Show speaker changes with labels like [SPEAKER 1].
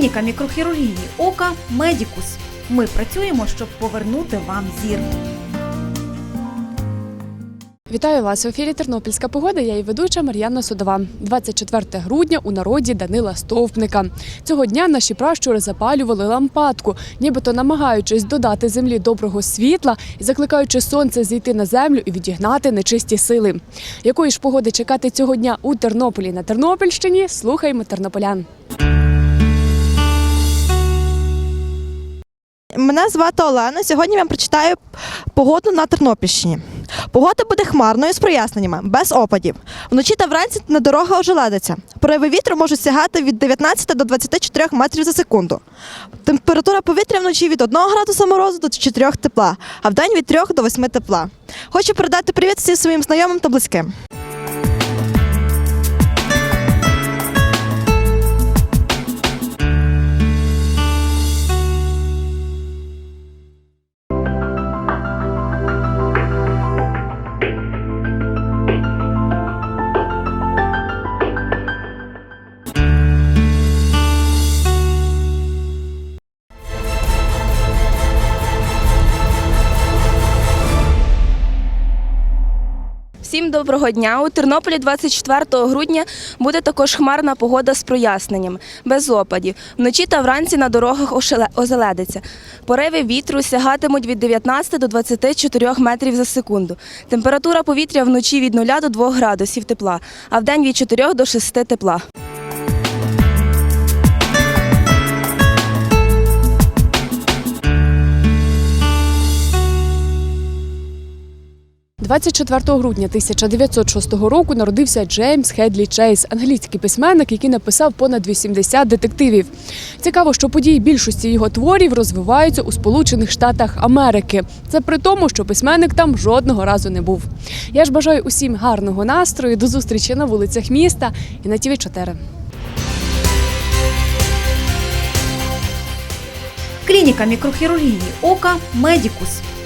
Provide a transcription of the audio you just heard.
[SPEAKER 1] Клініка мікрохірургії ока Медікус. Ми працюємо, щоб повернути вам зір.
[SPEAKER 2] Вітаю вас в ефірі Тернопільська погода. Я і ведуча Мар'яна Судова. 24 грудня у народі Данила Стовпника. Цього дня наші пращури запалювали лампадку, нібито намагаючись додати землі доброго світла і закликаючи сонце зійти на землю і відігнати нечисті сили. Якої ж погоди чекати цього дня у Тернополі на Тернопільщині? Слухаємо тернополян.
[SPEAKER 3] Мене звати Олена. Сьогодні я вам прочитаю погоду на Тернопільщині. Погода буде хмарною з проясненнями, без опадів. Вночі та вранці на дорога ожеледиться. Пориви вітру можуть сягати від 19 до 24 метрів за секунду. Температура повітря вночі від 1 градуса морозу до 4 тепла, а вдень від 3 до 8 тепла. Хочу передати привіт всім своїм знайомим та близьким.
[SPEAKER 4] Всім доброго дня. У Тернополі 24 грудня буде також хмарна погода з проясненням, без опадів. Вночі та вранці на дорогах озеледиться. Пориви вітру сягатимуть від 19 до 24 метрів за секунду. Температура повітря вночі від 0 до 2 градусів тепла, а в день від 4 до 6 тепла.
[SPEAKER 2] 24 грудня 1906 року народився Джеймс Хедлі Чейз, англійський письменник, який написав понад 80 детективів. Цікаво, що події більшості його творів розвиваються у Сполучених Штатах Америки. Це при тому, що письменник там жодного разу не був. Я ж бажаю усім гарного настрою, до зустрічі на вулицях міста і на ТВ 4
[SPEAKER 1] Клініка мікрохірургії ока Медікус.